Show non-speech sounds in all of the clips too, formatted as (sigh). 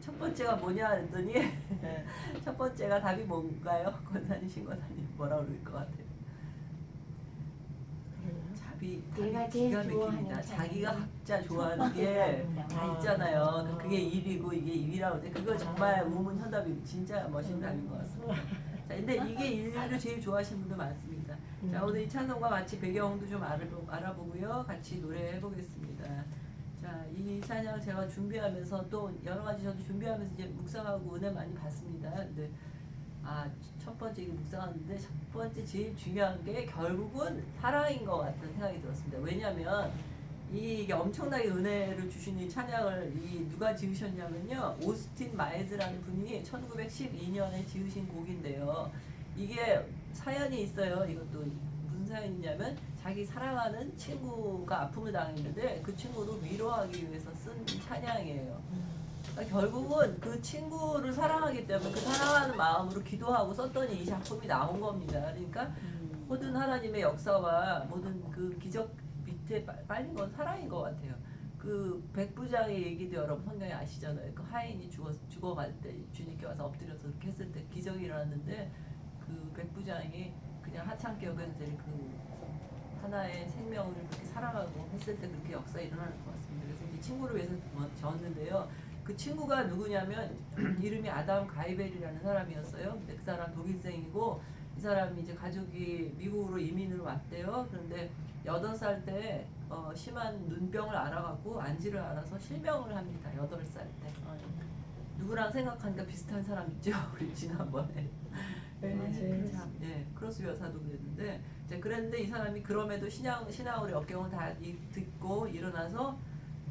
첫 번째가 뭐냐 했더니 네. (laughs) 첫 번째가 답이 뭔가요? (laughs) 권사님 신권사님 뭐라 그럴 것 같아요. 답이 내가 답이 제일 기가 좋아하는 막힙니다. 사람. 자기가 각자 좋아하는 첫게 번째가 다 아. 있잖아요. 그- 그게 일이고 이게 일이라고 하는데 그거 정말 우문현답이 진짜 멋있는 답인 것 같습니다. 자, 근데 이게 일을 제일 좋아하시는 분도 많습니다. 자, 오늘 이 찬송과 같이 배경도 좀 알아보, 알아보고요. 같이 노래해 보겠습니다. 자, 이 찬양 제가 준비하면서 또 여러 가지 저도 준비하면서 이제 묵상하고 은혜 많이 받습니다. 근데 아, 첫 번째 이게 묵상하는데 첫 번째 제일 중요한 게 결국은 사랑인 것 같은 생각이 들었습니다. 왜냐하면 이- 이게 엄청나게 은혜를 주시는 이 찬양을 이 누가 지으셨냐면요 오스틴 마일즈라는 분이 1912년에 지으신 곡인데요. 이게 사연이 있어요. 이것도 사연이냐면 자기 사랑하는 친구가 아픔을 당했는데 그 친구를 위로하기 위해서 쓴 찬양이에요. 그러니까 결국은 그 친구를 사랑하기 때문에 그 사랑하는 마음으로 기도하고 썼더니 이 작품이 나온 겁니다. 그러니까 모든 하나님의 역사와 모든 그 기적 밑에 빠- 빨린 건 사랑인 것 같아요. 그 백부장의 얘기도 여러분 성경에 아시잖아요. 그 하인이 죽어 죽어갈 때 주님께 와서 엎드려서 그렇게 했을 때 기적이 일어났는데 그 백부장이 그냥 하찮게 여겨도 되는 그 하나의 생명을 그렇게 사랑하고 했을 때 그렇게 역사 일어나는 것 같습니다. 그래서 이 친구를 위해서 뭐 졌는데요. 그 친구가 누구냐면 (clears throat) 이름이 아담 가이벨이라는 사람이었어요. 근데 그 사람 독일생이고 이 사람이 이제 가족이 미국으로 이민을 왔대요. 그런데 여덟 살 때 어, 심한 눈병을 알아갖고 안지를 알아서 실명을 합니다. 여덟 살 때. 누구랑 생각하니까 비슷한 사람 있죠? (laughs) 우리 지난번에. 네, 네, 참. 예, 크로스 여사도 그랬는데 이제 그랬는데 이 사람이 그럼에도 신앙 신앙으로 역경을 다 이- 듣고 일어나서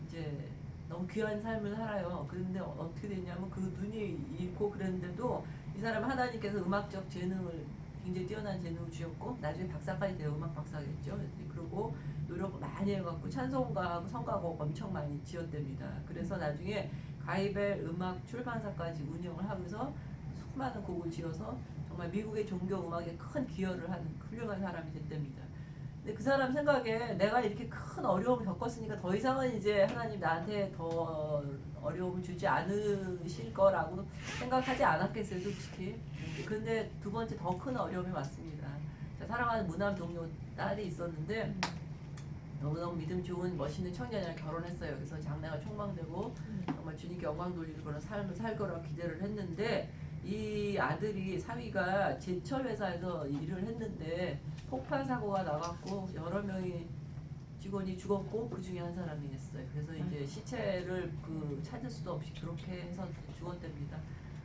이제 너무 귀한 삶을 살아요. 그런데 어- 어떻게 됐냐면 그 눈이 잃고 그랬는데도 이 사람 하나님께서 음악적 재능을 굉장히 뛰어난 재능을 주셨고 나중에 박사까지 돼요. 음악 박사겠죠. 그리고 노력을 많이 해갖고 찬송가하고 성가곡 엄청 많이 지었답니다. 그래서 나중에 가이벨 음악 출판사까지 운영을 하면서 수많은 곡을 지어서 정말 미국의 종교 음악에 큰 기여를 하는 훌륭한 사람이 됐답니다. 근데 그 사람 생각에 내가 이렇게 큰 어려움을 겪었으니까 더 이상은 이제 하나님 나한테 더 어려움을 주지 않으실 거라고 생각하지 않았겠어요, 솔직히. 근데 두 번째 더 큰 어려움이 왔습니다. 자, 사랑하는 무남 동료 딸이 있었는데 너무너무 믿음 좋은 멋있는 청년이랑 결혼했어요. 그래서 장래가 촉망되고 정말 주님께 영광 돌리는 그런 삶을 살 거라고 기대를 했는데 이 아들이 사위가 제철 회사에서 일을 했는데 폭발 사고가 나갔고 여러 명이 직원이 죽었고 그 중에 한 사람이 했어요. 그래서 이제 시체를 그 찾을 수도 없이 그렇게 해서 죽었답니다.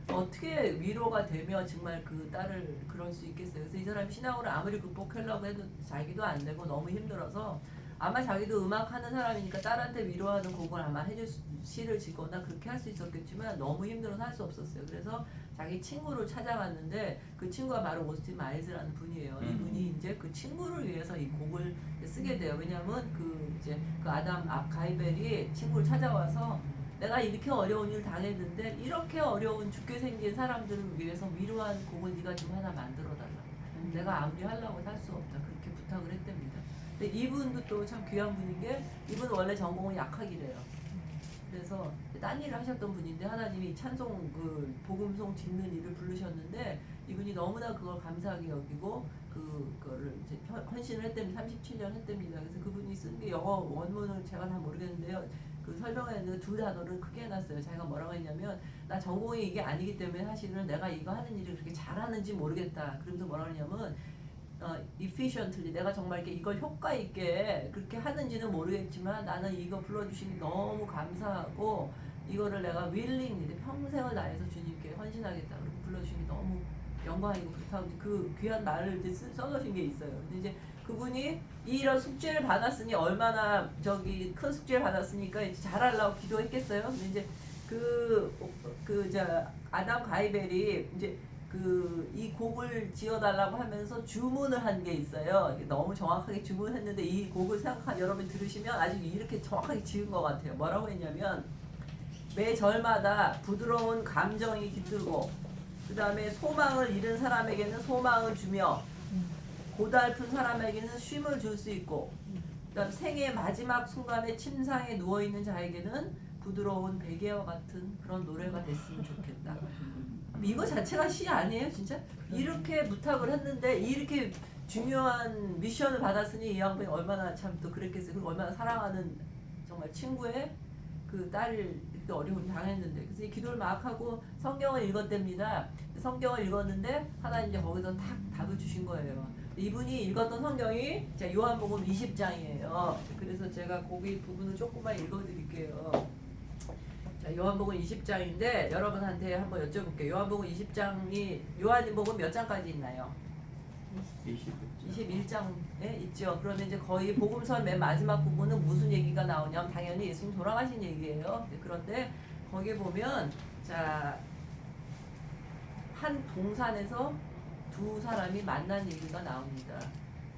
어떻게 위로가 되며 정말 그 딸을 그럴 수 있겠어요. 그래서 이 사람이 신앙으로 아무리 극복하려고 해도 자기도 안 되고 너무 힘들어서 아마 자기도 음악 하는 사람이니까 딸한테 위로하는 곡을 아마 해줄 수, 시를 짓거나 그렇게 할 수 있었겠지만 너무 힘들어서 할 수 없었어요. 그래서 자기 친구를 찾아갔는데 그 친구가 바로 오스틴 마일즈라는 분이에요. 음. 이분이 이제 그 친구를 위해서 이 곡을 쓰게 돼요. 왜냐하면 그 이제 그 아담 아 가이벨이 친구를 찾아와서 내가 이렇게 어려운 일 당했는데 이렇게 어려운 죽게 생긴 사람들을 위해서 위로한 곡을 네가 좀 하나 만들어 달라. 내가 아무리 하려고 할 수 없다. 그렇게 부탁을 했답니다. 근데 이분도 또 참 귀한 분인 게 이분은 원래 전공은 약학이래요. 그래서 딴 일을 하셨던 분인데 하나님이 찬송 그 복음송 짓는 일을 부르셨는데 이분이 너무나 그걸 감사하게 여기고 그 그거를 이제 헌- 헌신을 했답니다. 37년 했답니다. 그래서 그분이 쓴 게 영어 원문을 제가 다 모르겠는데요. 그 설명에 있는 두 단어를 크게 해놨어요. 자기가 뭐라고 했냐면 나 전공이 이게 아니기 때문에 사실은 내가 이거 하는 일을 그렇게 잘하는지 모르겠다. 그러면서 뭐라고 하냐면 어, efficiently 내가 정말 이렇게 이걸 효과 있게 그렇게 하는지는 모르겠지만 나는 이거 불러주시니 너무 감사하고 이거를 내가 willingly 평생을 다해서 주님께 헌신하겠다 그리고 불러주시니 너무 영광이고 그렇다고 그 귀한 말을 이제 쓰- 써놓으신 게 있어요. 근데 이제 그분이 이런 숙제를 받았으니 얼마나 저기 큰 숙제를 받았으니까 이제 잘하려고 기도했겠어요. 근데 이제 그 그 저 아담 가이벨이 이제 그 이 곡을 지어달라고 하면서 주문을 한 게 있어요. 너무 정확하게 주문했는데 이 곡을 생각한 여러분 들으시면 아주 이렇게 정확하게 지은 것 같아요. 뭐라고 했냐면 매 절마다 부드러운 감정이 깃들고 그 다음에 소망을 잃은 사람에게는 소망을 주며 고달픈 사람에게는 쉼을 줄 수 있고 그다음 생의 마지막 순간에 침상에 누워 있는 자에게는 부드러운 베개와 같은 그런 노래가 됐으면 좋겠다. 이거 자체가 시 아니에요, 진짜? 이렇게 부탁을 했는데 이렇게 중요한 미션을 받았으니 이 양반이 얼마나 참 또 그랬겠어요. 그리고 얼마나 사랑하는 정말 친구의 그 딸을 이렇게 어려움을 당했는데 그래서 이 기도를 막 하고 성경을 읽었답니다. 성경을 읽었는데 하나님 이제 거기서 탁 답을 주신 거예요. 이분이 읽었던 성경이 자 요한복음 20장이에요. 그래서 제가 거기 부분을 조금만 읽어드릴게요. 자 요한복음 20장인데 여러분한테 한번 여쭤볼게요. 요한복음 20장이 요한복음 몇 장까지 있나요? 21장에 있죠. 그러면 이제 거의 복음서 맨 마지막 부분은 무슨 얘기가 나오냐면 당연히 예수님 돌아가신 얘기예요. 네, 그런데 거기 보면 자 한 동산에서 두 사람이 만난 얘기가 나옵니다.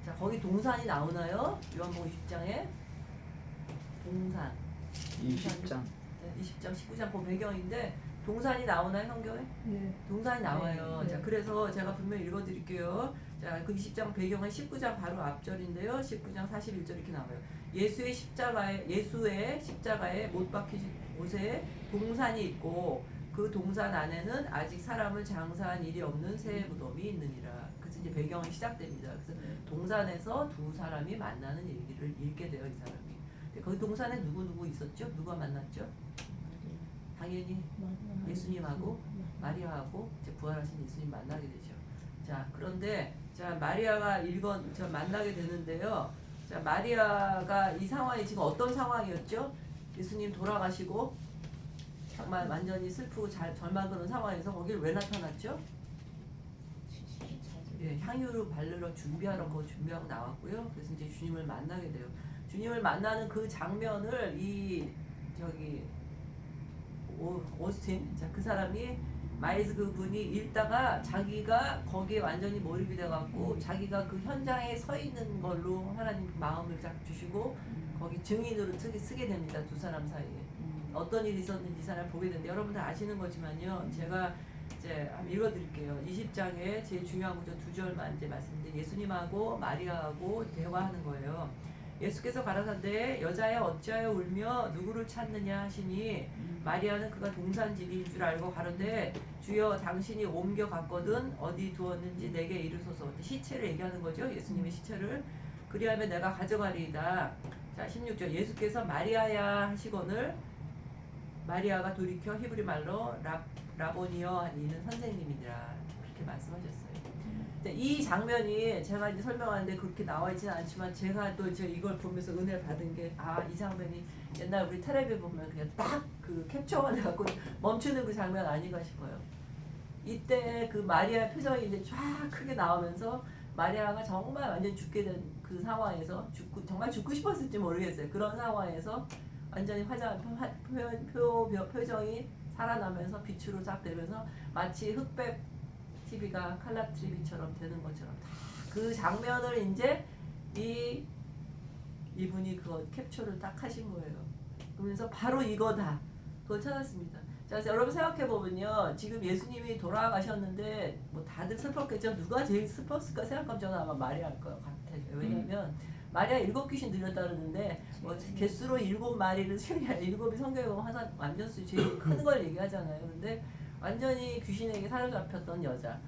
자 거기 동산이 나오나요? 요한복음 20장에 동산 20장 네, 20장 19장 그 배경인데 동산이 나오나요 성경에? 네. 동산이 나와요. 네, 네. 자, 그래서 제가 분명히 읽어드릴게요. 자, 그 20장 배경은 19장 바로 앞절인데요. 19장 41절 이렇게 나와요. 예수의 십자가에 예수의 십자가에 못 박히신 곳에 동산이 있고 그 동산 안에는 아직 사람을 장사한 일이 없는 새 무덤이 있느니라. 그래서 이제 배경이 시작됩니다. 그래서 동산에서 두 사람이 만나는 얘기를 읽게 돼요, 이 사람이. 거기 동산에 누구 누구 있었죠? 누가 만났죠? 당연히 예수님하고 마리아하고 이제 부활하신 예수님 만나게 되죠. 자 그런데 자 마리아가 읽어 저 만나게 되는데요. 자 마리아가 이 상황이 지금 어떤 상황이었죠? 예수님 돌아가시고 정말 완전히 슬프고 잘 절망하는 상황에서 거기를 왜 나타났죠? 예, 향유를 바르러 준비하러 거 준비하고 나왔고요. 그래서 이제 주님을 만나게 돼요. 주님을 만나는 그 장면을 이 저기 오, 오스틴 자, 그 사람이 마이스 그분이 읽다가 자기가 거기에 완전히 몰입이 돼갖고 자기가 그 현장에 서 있는 걸로 하나님 마음을 딱 주시고 거기 증인으로 쓰게, 쓰게 됩니다 두 사람 사이에. 어떤 일이 있었는지 이 사람 보게 되는데 여러분들 아시는 거지만요 제가 이제 한번 읽어드릴게요. 20장에 제일 중요한 구절 두 절만 이제 말씀드린 예수님하고 마리아하고 대화하는 거예요 예수께서 가라사대 여자여 어찌하여 울며 누구를 찾느냐 하시니 마리아는 그가 동산집인 줄 알고 가는데 주여 당신이 옮겨 갔거든 어디 두었는지 내게 이르소서. 시체를 얘기하는 거죠 예수님의 시체를. 그리하면 내가 가져가리이다. 자 16절. 예수께서 마리아야 하시거늘 마리아가 돌이켜 히브리 말로 라, 라보니어 이는 선생님이니라. 그렇게 말씀하셨어요 이 장면이 제가 이제 설명하는데 그렇게 나와 있지는 않지만 제가 또 이제 이걸 보면서 은혜를 받은 게 아 이 장면이 옛날 우리 텔레비 보면 그냥 딱 그 캡처가 돼갖고 멈추는 그 장면 아닌가 싶어요. 이때 그 마리아 표정이 이제 쫙 크게 나오면서 마리아가 정말 완전 죽게 된 그 상황에서 죽고 정말 죽고 싶었을지 모르겠어요. 그런 상황에서 완전히 화장 화- 표현 표, 표 표정이 살아나면서 빛으로 쫙 되면서 마치 흑백 TV가 칼라 TV처럼 되는 것처럼 다그 장면을 이제 이 이분이 그거 캡처를 딱 하신 거예요. 그러면서 바로 이거다. 그걸 찾았습니다. 자, 여러분 생각해 보면요. 지금 예수님이 돌아가셨는데 뭐 다들 슬펐겠죠. 누가 제일 슬펐을까 생각하면 저는 아마 마리아일 것 같아요. 왜냐면 마리아 일곱 귀신 들렸다 그러는데 뭐 개수로 일곱 마리를 (laughs) 일곱이 성경에 보면 항상 완전 수 제일 큰 걸 얘기하잖아요. 근데 완전히 귀신에게 사로잡혔던 여자.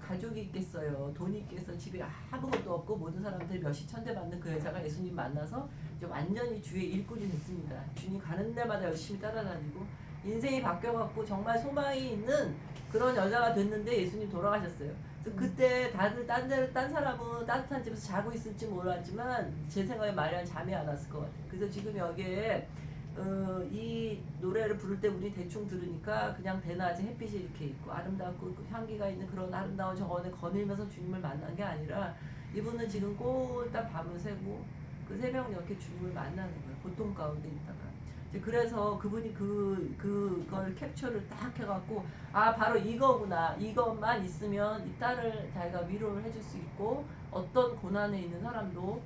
가족이 있겠어요. 돈이 있겠어. 집에 아무것도 없고 모든 사람들이 몇시 천대 받는 그 여자가 예수님 만나서 이제 완전히 주의 일꾼이 됐습니다. 주님 가는 데마다 열심히 따라다니고 인생이 바뀌어갖고 정말 소망이 있는 그런 여자가 됐는데 예수님 돌아가셨어요. 그래서 그때 다들 딴 데를 딴 사람은 따뜻한 집에서 자고 있을지 몰랐지만 제 생각에 마리아는 잠이 안 왔을 것 같아요. 그래서 지금 여기에 어, 이 노래를 부를 때 우리 대충 들으니까 그냥 대낮에 햇빛이 이렇게 있고 아름답고 그 향기가 있는 그런 아름다운 정원에 거닐면서 주님을 만난 게 아니라 이분은 지금 꼴딱 밤을 새고 그 새벽 이렇게 주님을 만나는 거예요. 고통 가운데 있다가. 이제 그래서 그분이 그 그걸 캡처를 딱 해갖고 아 바로 이거구나 이것만 있으면 이 딸을 자기가 위로를 해줄 수 있고 어떤 고난에 있는 사람도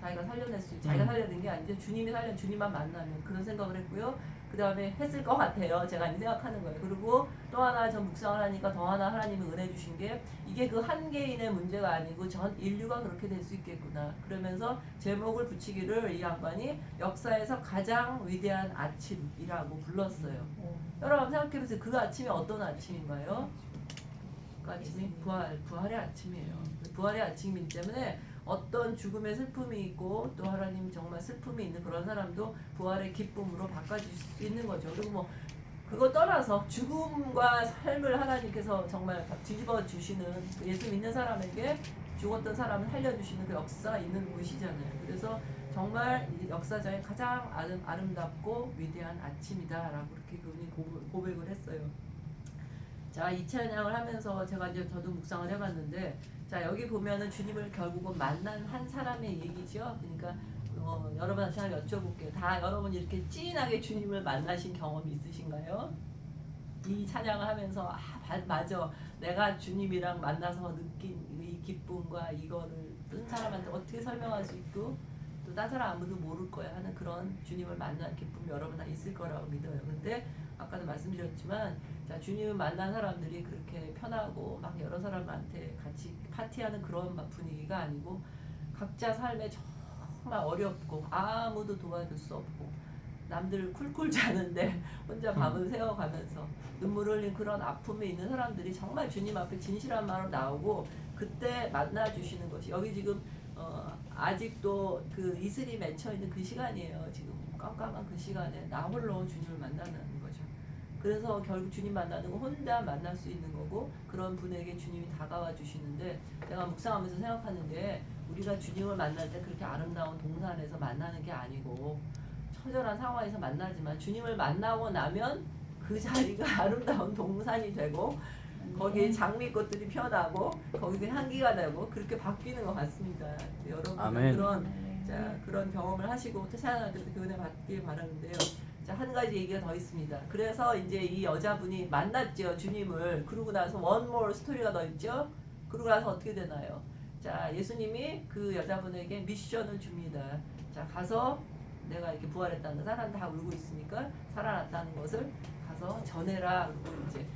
자기가 살려낼 수 자기가 음. 살려낸 게 아니죠 주님이 살려 주님만 만나면 그런 생각을 했고요 그 다음에 했을 것 같아요. 제가 이렇게 생각하는 거예요. 그리고 또 하나 전 묵상을 하니까 더 하나 하나님이 은혜 주신 게 이게 그 한 개인의 문제가 아니고 전 인류가 그렇게 될 수 있겠구나. 그러면서 제목을 붙이기를 이 양반이 역사에서 가장 위대한 아침이라고 불렀어요. 여러분 생각해보세요. 그 아침이 어떤 아침인가요? 그 아침이 부활, 부활의 아침이에요. 부활의 아침이기 때문에 어떤 죽음의 슬픔이 있고 또 하나님 정말 슬픔이 있는 그런 사람도 부활의 기쁨으로 바꿔주실 수 있는 거죠. 그리고 뭐 그거 떠나서 죽음과 삶을 하나님께서 정말 다 뒤집어 주시는 그 예수 믿는 사람에게 죽었던 사람을 살려주시는 그 역사가 있는 곳이잖아요. 그래서 정말 이 역사적인 가장 아름, 아름 답고 위대한 아침이다라고 그렇게 그분이 고백- 고백을 했어요. 자, 이 찬양을 하면서 제가 이제 저도 묵상을 해봤는데, 자, 여기 보면은 주님을 결국은 만난 한 사람의 얘기죠. 그러니까, 어, 여러분한테 하나 여쭤볼게요. 다 여러분 이렇게 찐하게 주님을 만나신 경험이 있으신가요? 이 찬양을 하면서, 아, 바- 맞아. 내가 주님이랑 만나서 느낀 이 기쁨과 이거를 뜬 사람한테 어떻게 설명할 수 있고, 또딴 사람 아무도 모를 거야 하는 그런 주님을 만난 기쁨이 여러분 다 있을 거라고 믿어요. 근데 아까도 말씀드렸지만 자 주님을 만난 사람들이 그렇게 편하고 막 여러 사람한테 같이 파티하는 그런 막 분위기가 아니고 각자 삶에 정말 어렵고 아무도 도와줄 수 없고 남들 쿨쿨 자는데 (laughs) 혼자 밤을 새워가면서 눈물 흘린 그런 아픔에 있는 사람들이 정말 주님 앞에 진실한 마음으로 나오고 그때 만나 주시는 것이 여기 지금 어, 아직도 그 이슬이 맺혀 있는 그 시간이에요. 지금 깜깜한 그 시간에 나 홀로 주님을 만나는. 그래서 결국 주님 만나는 건 혼자 만날 수 있는 거고 그런 분에게 주님이 다가와 주시는데 내가 묵상하면서 생각하는 게 우리가 주님을 만날 때 그렇게 아름다운 동산에서 만나는 게 아니고 처절한 상황에서 만나지만 주님을 만나고 나면 그 자리가 (laughs) 아름다운 동산이 되고 거기에 장미꽃들이 피어나고 거기서 향기가 나고 그렇게 바뀌는 것 같습니다. 여러분. 그런 자 그런 경험을 하시고 그 은혜 받길 바라는데요. 자한 가지 얘기가 더 있습니다. 그래서 이제 이 여자분이 만났죠 주님을. 그러고 나서 원 more 스토리가 더 있죠. 그러고 나서 어떻게 되나요? 자 예수님이 그 여자분에게 미션을 줍니다. 자 가서 내가 이렇게 부활했다는 거 사람 다 울고 있으니까 살아났다는 것을 가서 전해라. 그리고 이제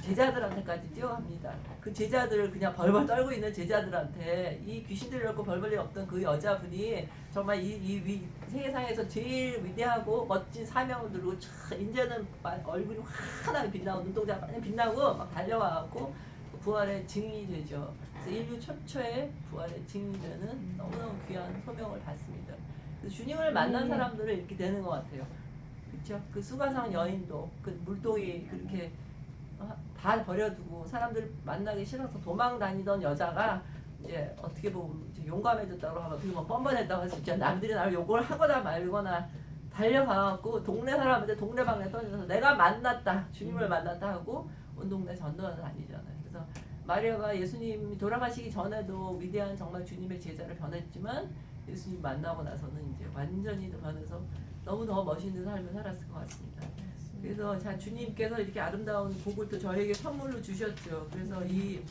제자들한테까지 뛰어갑니다. 그 제자들을 그냥 벌벌 떨고 있는 제자들한테 이 귀신들 잃고 벌벌이 없던 그 여자분이 정말 이, 이 위, 세상에서 제일 위대하고 멋진 사명을 들고 촥 이제는 마- 얼굴이 환하게 빛나고 눈동자가 많이 빛나고 막 달려와갖고 부활의 증인이 되죠. 그래서 인류 최초의 부활의 증인이 되는 너무너무 귀한 소명을 받습니다. 그래서 주님을 만난 음. 사람들은 이렇게 되는 것 같아요. 그렇죠? 그 수가상 여인도 그 물동이 그렇게 어, 다 버려두고 사람들 만나기 싫어서 도망 다니던 여자가 이제 어떻게 보면 용감해졌다고 하면 어떻게 보면 뻔뻔했다고 할 수 있죠. 남들이 나를 욕을 하거나 말거나 달려가갖고 동네 사람한테 동네방네 떠들어서 내가 만났다 주님을 만났다 하고 온 동네 전도하는 다니잖아요. 그래서 마리아가 예수님이 돌아가시기 전에도 위대한 정말 주님의 제자를 변했지만 예수님 만나고 나서는 이제 완전히 변해서 너무 더 멋있는 삶을 살았을 것 같습니다. 그래서 자 주님께서 이렇게 아름다운 곡을 또 저에게 선물로 주셨죠. 그래서 이,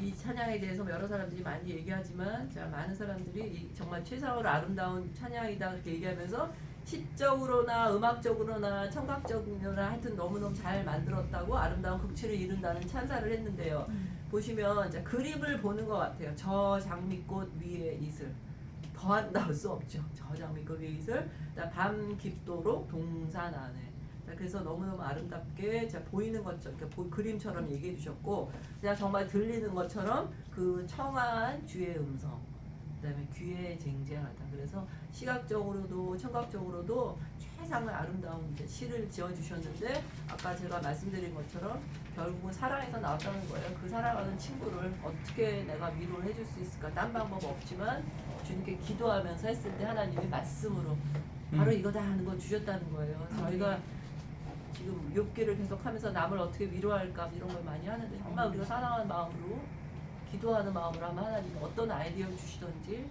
이 찬양에 대해서 여러 사람들이 많이 얘기하지만 자 많은 사람들이 이 정말 최상으로 아름다운 찬양이다 그렇게 얘기하면서 시적으로나 음악적으로나 청각적으로나 하여튼 너무너무 잘 만들었다고 아름다운 극치를 이룬다는 찬사를 했는데요. 보시면 자, 그림을 보는 것 같아요. 저 장미꽃 위에 이슬. 더 아름다울 수 없죠. 저 장미꽃 위에 이슬. 밤 깊도록 동산 안에. 자, 그래서 너무너무 아름답게 자, 보이는 것처럼 이렇게 보- 그림처럼 얘기해 주셨고 그냥 정말 들리는 것처럼 그 청아한 주의 음성 그다음에 귀에 쟁쟁하다 그래서 시각적으로도 청각적으로도 최상의 아름다운 시를 지어 주셨는데 아까 제가 말씀드린 것처럼 결국은 사랑에서 나왔다는 거예요. 그 사랑하는 친구를 어떻게 내가 위로를 해줄 수 있을까? 딴 방법 없지만 주님께 기도하면서 했을 때 하나님이 말씀으로 바로 음. 이거다 하는 거 주셨다는 거예요. 저희가 지금 욕기를 계속하면서 남을 어떻게 위로할까 이런 걸 많이 하는데 정말 우리가 사랑하는 마음으로 기도하는 마음으로 하면 하나님이 어떤 아이디어를 주시던지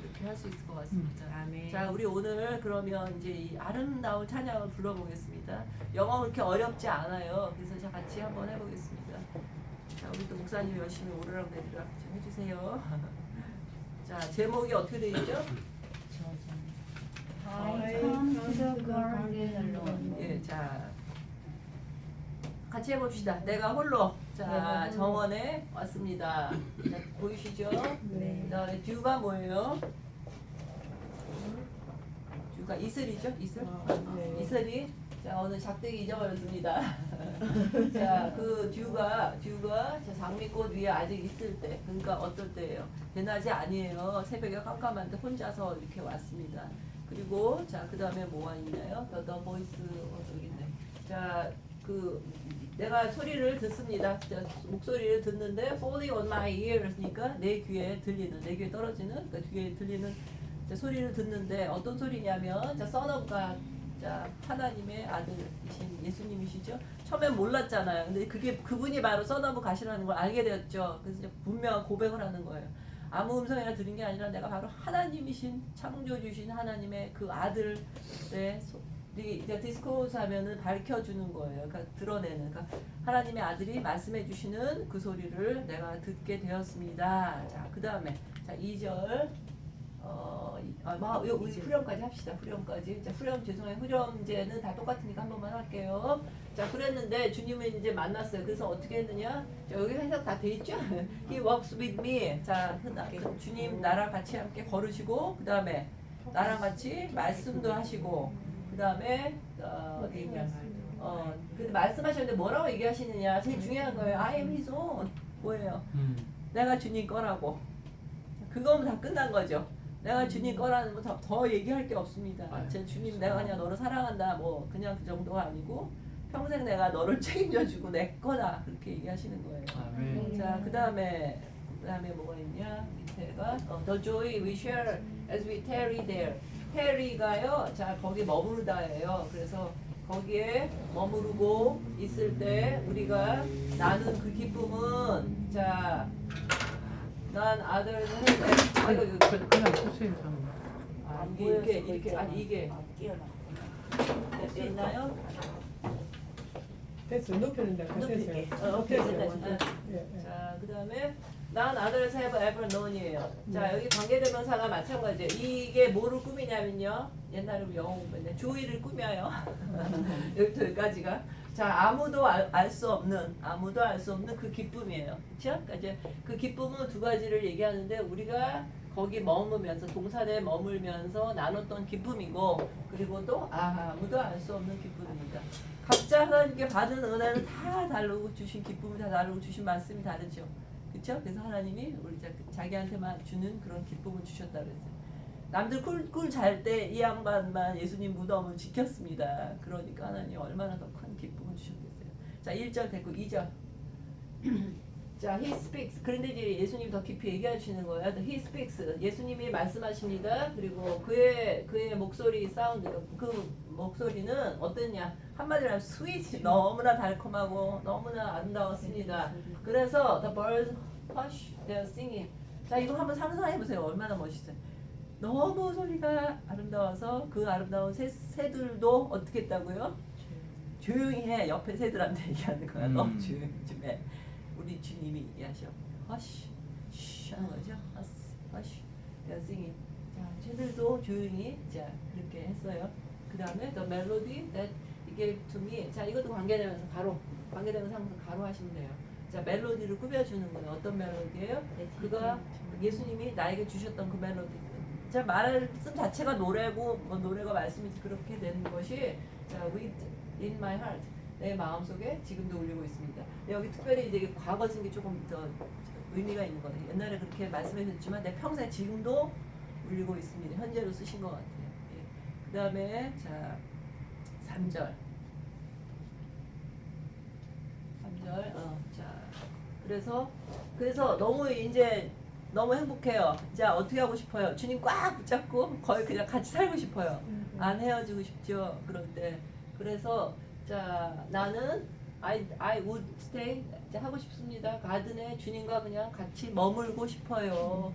그렇게 할 수 있을 것 같습니다. 아멘. 자, 우리 오늘 그러면 이제 이 아름다운 찬양을 불러보겠습니다. 영어 그렇게 어렵지 않아요. 그래서 자 같이 한번 해보겠습니다. 자, 우리 또 목사님 열심히 오르락 내리락 좀 해주세요. (laughs) 자, 제목이 어떻게 되죠? I come to the garden alone. 예, 자 같이 해봅시다. 내가 홀로 자. 정원에 왔습니다. 자, 보이시죠? 네. 그 다음에 듀가 뭐예요? 듀가 이슬이죠? 이슬? 네. 이슬이 자 오늘 작대기 잊어버렸습니다. 자 그 듀가 듀가 자, 장미꽃 위에 아직 있을 때 그러니까 어떨 때예요? 대낮이 아니에요. 새벽에 깜깜한데 혼자서 이렇게 왔습니다. 그리고 자 그 다음에 뭐가 있나요? 더, 더 보이스 어, 여기 있네. 자 그 내가 소리를 듣습니다. 자, 목소리를 듣는데 falling on my ears니까 내 귀에 들리는 내 귀에 떨어지는 그러니까 귀에 들리는 자, 소리를 듣는데 어떤 소리냐면 자 son of God 자 하나님의 아들이신 예수님이시죠. 처음엔 몰랐잖아요. 근데 그게 그분이 바로 of God이라는 걸 알게 되었죠. 그래서 분명한 고백을 하는 거예요. 아무 음성이나 들은 게 아니라 내가 바로 하나님이신 창조주신 하나님의 그 아들의 소, 이 이제 디스코스 하면은 밝혀주는 거예요. 그러니까 드러내는. 그러니까 하나님의 아들이 말씀해 주시는 그 소리를 내가 듣게 되었습니다. 자, 그 다음에 자 2절 어, 이- 아, 뭐, 요, 우리 후렴까지 합시다. 후렴까지. 자, 후렴 죄송해요. 후렴제는 다 똑같으니까 한 번만 할게요. 자, 그랬는데 주님을 이제 만났어요. 그래서 어떻게 했느냐? 자, 여기 해석 다 돼 있죠? (laughs) He walks with me. 자, 그 주님 나랑 같이 함께 걸으시고, 그 다음에 나랑 같이 말씀도 하시고, 그 다음에 어, 있냐? 어, 근데 말씀하셨는데 뭐라고 얘기하시느냐? 제일 중요한 거예요. I am His own. 뭐예요? 음. 내가 주님 거라고. 그거면 다 끝난 거죠. 내가 주님 거라는 거 더, 더 얘기할 게 없습니다. 아유, 제 주님 내가 그냥 너를 사랑한다. 뭐 그냥 그 정도가 아니고 평생 내가 너를 (laughs) 책임져주고 내 거다 그렇게 얘기하시는 거예요. 아멘. 자, 그 다음에 그 다음에 뭐가 있냐? 밑에가 어, The joy we share as we tarry there. tarry가요. 자, 거기 머무르다예요. 그래서 거기에 머무르고 있을 때 우리가 나는 그 기쁨은 자, 난 아들을 했는데 아 이거 이거 그- 그냥 좀. 아, 이게 이렇게 이렇게 아니 이게 됐나요? 됐어 높이는 높일게. 됐어요. 어, 오케이, 됐어요. 됐다. 예, 예. 자, 그 다음에 난 아들을 have ever known이에요. 자, 여기 관계대명사가 마찬가지예요. 이게 뭐를 꾸미냐면요. 옛날에 영어 공부했는데 조이를 꾸며요. (laughs) 여기부터 여기까지가. 자, 아무도 알 수 없는, 아무도 알 수 없는 그 기쁨이에요. 그러니까 이제 그 기쁨은 두 가지를 얘기하는데 우리가 거기 머무면서 동산에 머물면서 나눴던 기쁨이고 그리고 또 아, 아무도 알 수 없는 기쁨입니다. 각자가 이렇게 받은 은혜는 다 다르고 주신 기쁨이 다 다르고 주신 말씀이 다르죠. 그렇죠? 그래서 하나님이 우리 자, 자기한테만 주는 그런 기쁨을 주셨다 그랬어요. 남들 꿀꿀 잘 때 이 양반만 예수님 무덤을 지켰습니다. 그러니까 하나님 얼마나 더 큰 기쁨을 주셨겠어요. 자, 1절 됐고 2절. (clears throat) 자, he speaks. 그런데 이제 예수님 더 깊이 얘기해 주시는 거예요. he speaks. 예수님이 말씀하십니다. 그리고 그의 그의 목소리 사운드 그 목소리는 어땠냐? 한마디로 하면 sweet. 너무나 달콤하고 너무나 아름다웠습니다. 그래서 the birds hush their singing. 자, 이거 한번 상상해 보세요. 얼마나 멋있어요. 너무 소리가 아름다워서 그 아름다운 새, 새들도 어떻게 했다고요? 조용히 해. 옆에 새들한테 얘기하는 거야. 음. 너무 조용히 좀 해. 우리 주님이 얘기하셔. 허쉬, 쉬 하는 거죠. 허쉬, 허쉬. 여승이. 자, 새들도 조용히 자 그렇게 했어요. 그 다음에 the melody that to me. 자, 이것도 관계되면서 가로. 관계되면서 항상 가로 하시면 돼요. 자, 멜로디를 꾸며주는 거예요. 어떤 멜로디예요? 그가 예수님이 나에게 주셨던 그 멜로디. 자, 말씀 자체가 노래고 뭐 노래가 말씀이 그렇게 되는 것이 자, with in my heart. 내 마음 속에 지금도 울리고 있습니다. 여기 특별히 이제 과거 쓴게 조금 더 의미가 있는 거예요. 옛날에 그렇게 말씀해 주셨지만 내 평생 지금도 울리고 있습니다. 현재로 쓰신 것 같아요. 예. 그 다음에 자 3절 3절 어, 자 그래서 그래서 너무 이제 너무 행복해요. 자 어떻게 하고 싶어요? 주님 꽉 붙잡고 거의 그냥 같이 살고 싶어요. 안 헤어지고 싶죠. 그런데 그래서 자 나는 I I would stay 이제 하고 싶습니다. 가든에 주님과 그냥 같이 머물고 싶어요.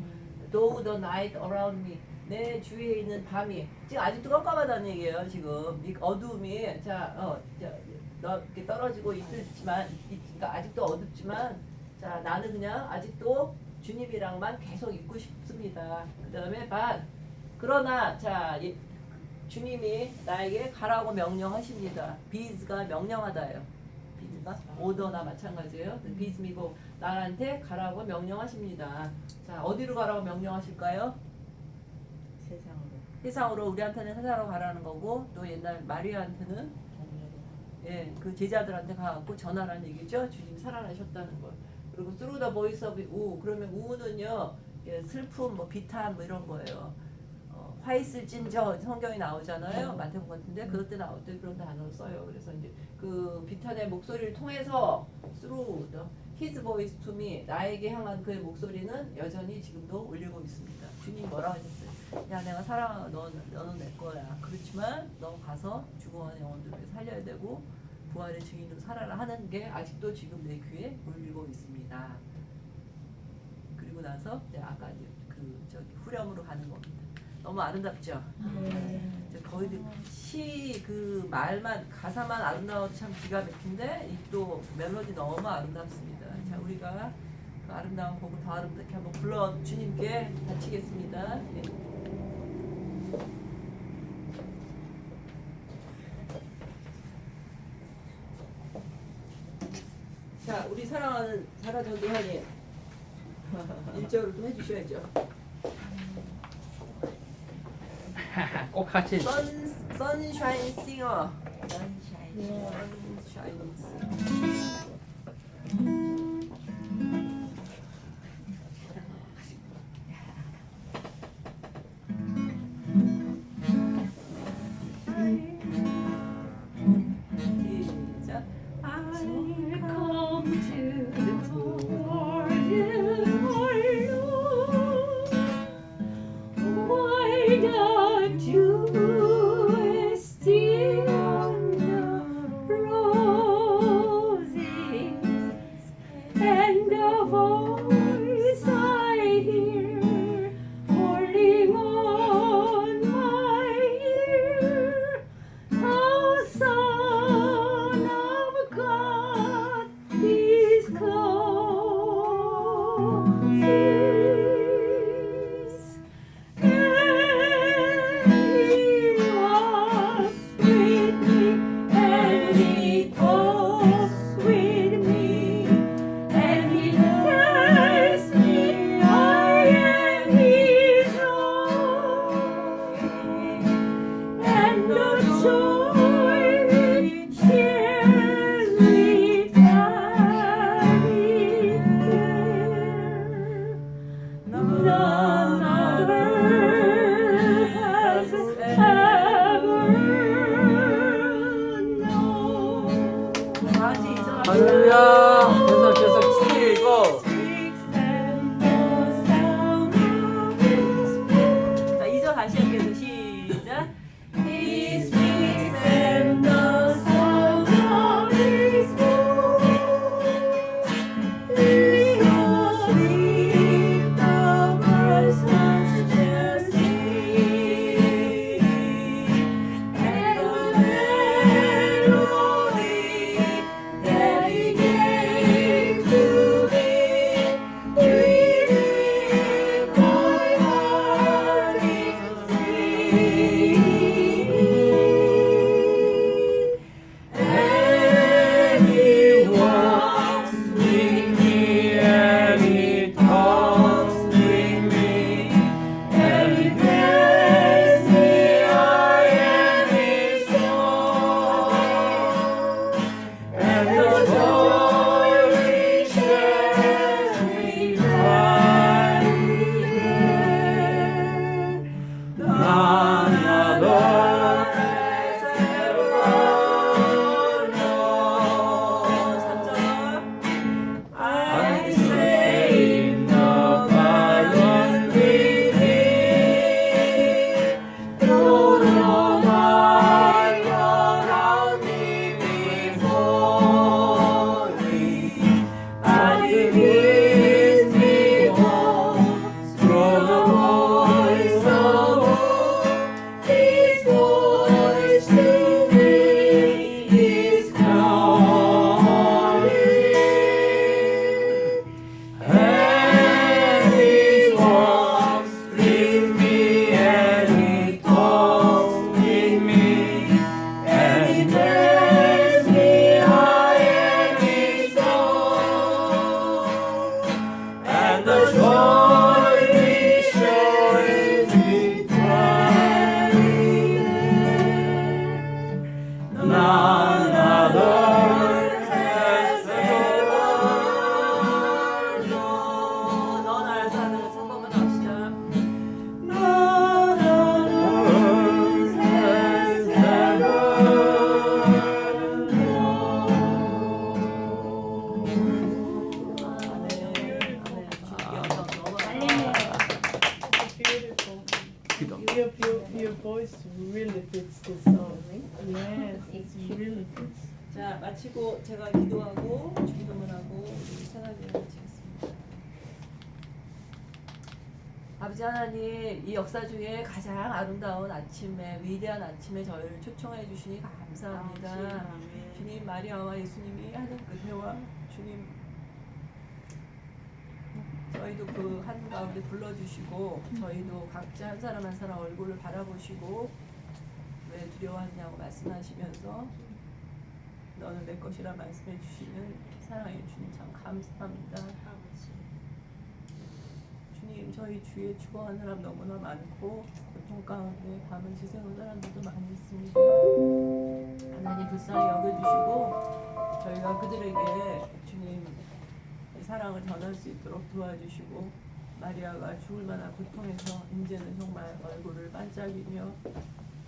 Though the night around me 내 주위에 있는 밤이 지금 아직도 깜깜하다는 얘기예요. 지금 이 어두움이 자어 너 이렇게 떨어지고 있지만 그러니까 아직도 어둡지만 자 나는 그냥 아직도 주님이랑만 계속 있고 싶습니다. 그 다음에 반 그러나 자 예, 주님이 나에게 가라고 명령하십니다. 비즈가 명령하다예요. 비즈가 오더나 마찬가지예요. 비즈미고 나한테 가라고 명령하십니다. 자 어디로 가라고 명령하실까요? 세상으로 세상으로 우리한테는 세상으로 가라는 거고 또 옛날 마리아한테는 예, 그 제자들한테 가갖고 전하라는 얘기죠. 주님 살아나셨다는 걸. 그리고 through the voice of 우. 그러면 우는요, 예, 슬픔, 뭐 비탄 뭐 이런 거예요. 어, 화 있을진 저 성경이 나오잖아요. 마태복음 같은데 그럴 때 나올 때 그런 단어를 써요. 그래서 이제 그 비탄의 목소리를 통해서 through his voice to me 나에게 향한 그의 목소리는 여전히 지금도 울리고 있습니다. 주님 뭐라고 하셨어요? 야 내가 사랑하 너 너는 내 거야. 그렇지만 너 가서 죽어가는 영혼들을 살려야 되고 부활의 증인으로 살아라 하는 게 아직도 지금 내 귀에 울리고 있습니다. 그리고 나서 이제 아까 그 저기 후렴으로 가는 겁니다. 너무 아름답죠? 거의 시 그 말만 가사만 아름다워도 참 기가 막힌데 이 또 멜로디 너무 아름답습니다. 자 우리가 그 아름다운 곡을 더 아름답게 한번 불러 주님께 바치겠습니다. 예. 자 우리 사랑하는 사라전 대하님 1절을 (laughs) 좀 해주셔야죠. 꼭 같이 선 선샤인 싱어. 선샤인 선샤인 싱어. 아침에 저희를 초청해 주시니 감사합니다. 주님 마리아와 예수님이 하는 그 대화 주님 저희도 그 한 가운데 불러주시고 저희도 각자 한 사람 한 사람 얼굴을 바라보시고 왜 두려워하냐고 말씀하시면서 너는 내 것이라 말씀해 주시는 사랑의 주님 참 감사합니다. 주님 저희 주위에 죽어간 사람 너무나 많고 고통 가운데 밤을 지새운 사람들도 많이 있습니다. 하나님 불쌍히 여겨주시고 저희가 그들에게 주님 사랑을 전할 수 있도록 도와주시고 마리아가 죽을 만한 고통에서 이제는 정말 얼굴을 반짝이며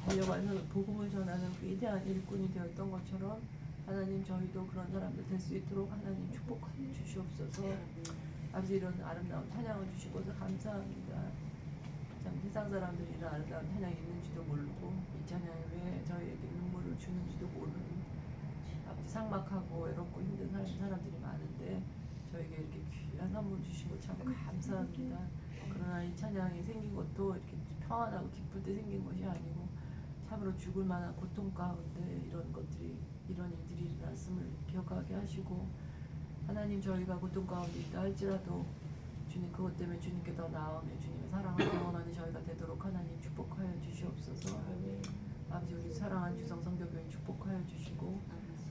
달려가서 복음을 전하는 위대한 일꾼이 되었던 것처럼 하나님 저희도 그런 사람들 될 수 있도록 하나님 축복하여 주시옵소서 아버지 이런 아름다운 찬양을 주시고서 감사합니다 참 세상 사람들이 이런 아름다운 찬양이 있는지도 모르고 이 찬양이 왜 저희에게 눈물을 주는지도 모르는 아버지 삭막하고 외롭고 힘든 사람, 사람들이 많은데 저에게 이렇게 귀한 선물 주시고 참 감사합니다. 그러나 이 찬양이 생긴 것도 이렇게 평안하고 기쁠 때 생긴 것이 아니고 참으로 죽을 만한 고통 가운데 이런 것들이 이런 일들이 일어났음을 기억하게 하시고 하나님 저희가 고통 가운데 있다 할지라도 주님 그것 때문에 주님께 더 나아오며 주님의 사랑을 경험하는 (clears throat) 저희가 되도록 하나님 축복하여 주시옵소서. 아버지 우리 사랑한 주성 성교교인 축복하여 주시고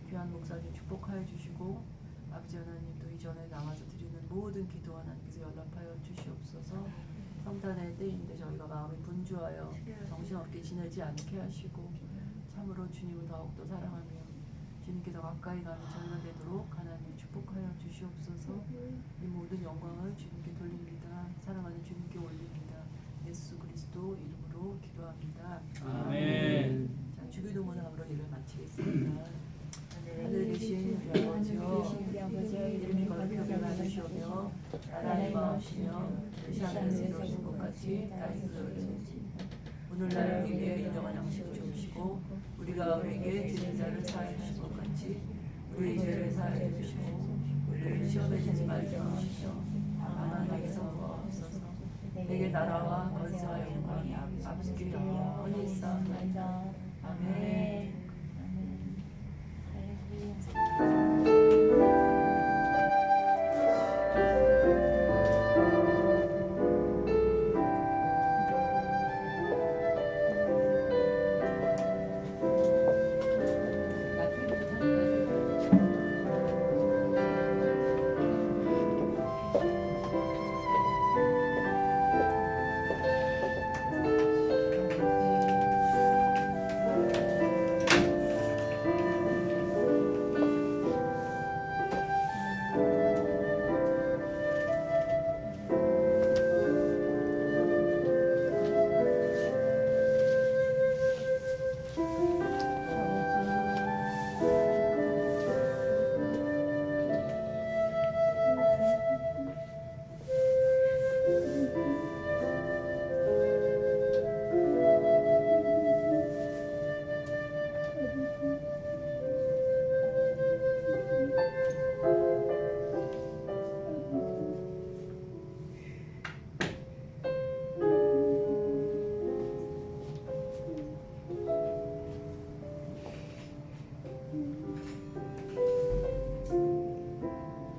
귀한 목사님 축복하여 주시고 아버지 하나님 또 이전에 나와서 드리는 모든 기도 하나님께서 연락하여 주시옵소서. 성탄의 때인데 저희가 마음이 분주하여 정신없게 지내지 않게 하시고 참으로 주님을 더욱더 사랑하며 주님께 더 가까이 가는 저희가 되도록 하나님 축복하여 주시옵소서. 이 모든 영광을 주님께 돌립니다. 사랑하는 주님께 올립니다. 예수 그리스도 이름으로 기도합니다. 아멘. 자 주기도문함으로 예배 마치겠습니다. 하늘에 계신 우리 아버지여 이름이 거룩하게 받으시오며 나라의 마음이시며 뜻이 하늘에서 이루어진 것 같이 땅에서 이루어지니 오늘날 우리에게 인정한 양식을 주시고 우리가 우리에게 지는 자를 사하여 주신 것 같이 우리 죄를 사해 주시고 우리를 시험에 들지 말게 하시오. 다만 악에서 구하옵소서 내게 나라와 권세와 영광이 앞서기 영원히 있사옵나이다. 아멘. 네.